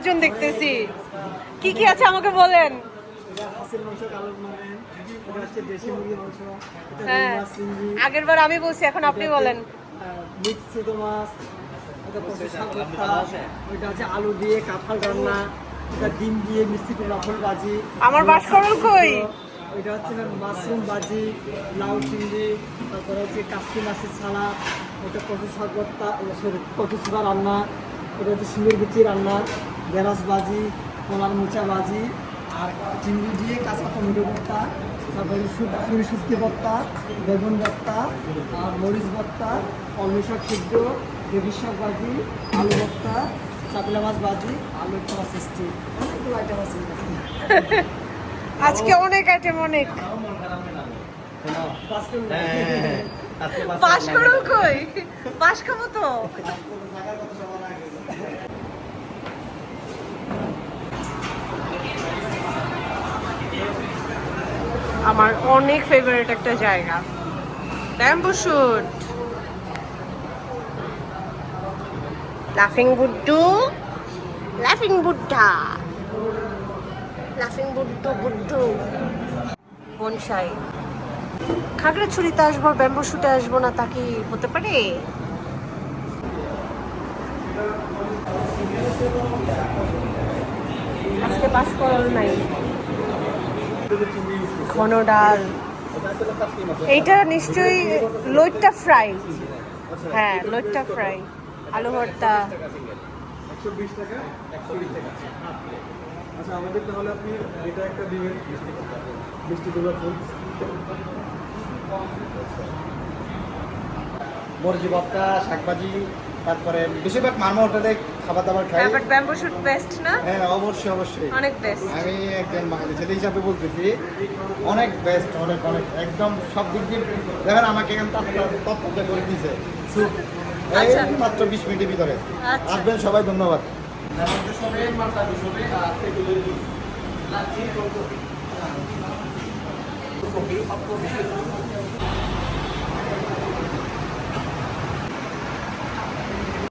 আয়োজন দেখতেছি। কি কি আছে আমাকে বলেন? এটা এটা এটা হ্যাঁ আমি বলছি, এখন আপনি বলেন। এটা আলু দিয়ে রান্না এটা ডিম দিয়ে আমার বাসকরল কই? ওইটা হচ্ছে মাশরুম ভাজি লাউ চিংড়ি তারপরে হচ্ছে কাশ্মীর মাছের ছাড়া ওটা কচু শাক কচু রান্না, এটা হচ্ছে শিমের বিচি রান্না ঢেঁড়স ভাজি কলার মোচা ভাজি আর চিংড়ি দিয়ে কাঁচা টমেটো ভর্তা তারপরে সুরি শুটকি ভর্তা বেগুন ভর্তা আর মরিচ ভর্তা কলমি শাক সিদ্ধ বেবি শাক ভাজি আলু ভর্তা চাপলা মাছ ভাজি আলু একটা মাছ স্টিক অনেকগুলো আইটেম আছে আজকে অনেক আইটেম অনেক। পাশ করল কই? পাশ খাব তো আমার অনেক ফেভারিট একটা জায়গা। ব্যাম্বু শুট লাফিং বুড্ডু লাফিং বুড্ডা লাফিং বুড্ডু বুড্ডু বনসাই খাগড়াছড়িতে আসব ব্যাম্বু শুটে আসব না তা কি হতে পারে? আজকে পাস করার নাই। ঘন ডাল। এইটা নিশ্চয়ই লইট্টা ফ্রাই। হ্যাঁ লইট্টা ফ্রাই। আলু ভর্তা। আচ্ছা আমাদের তাহলে আপনি এটা একটা দিবেন মিষ্টি কুমড়া ফুল। মরজি ভর্তা শাকভাজি তারপরে বেশিরভাগ মারমা হোটেলে খাবার দাবার খাই বাট ব্যাম্বু শুট বেস্ট না? হ্যাঁ অবশ্যই অবশ্যই। অনেক বেস্ট আমি একজন বাঙালি ছেলে হিসাবে বলতেছি অনেক বেস্ট অনেক অনেক একদম সব দিক দিয়ে দেখেন আমাকে এখানে তত্ত্ব করে দিয়েছে স্যুপ এই আচ্ছা। মাত্র বিশ মিনিটের ভিতরে। আচ্ছা। আসবেন সবাই ধন্যবাদ।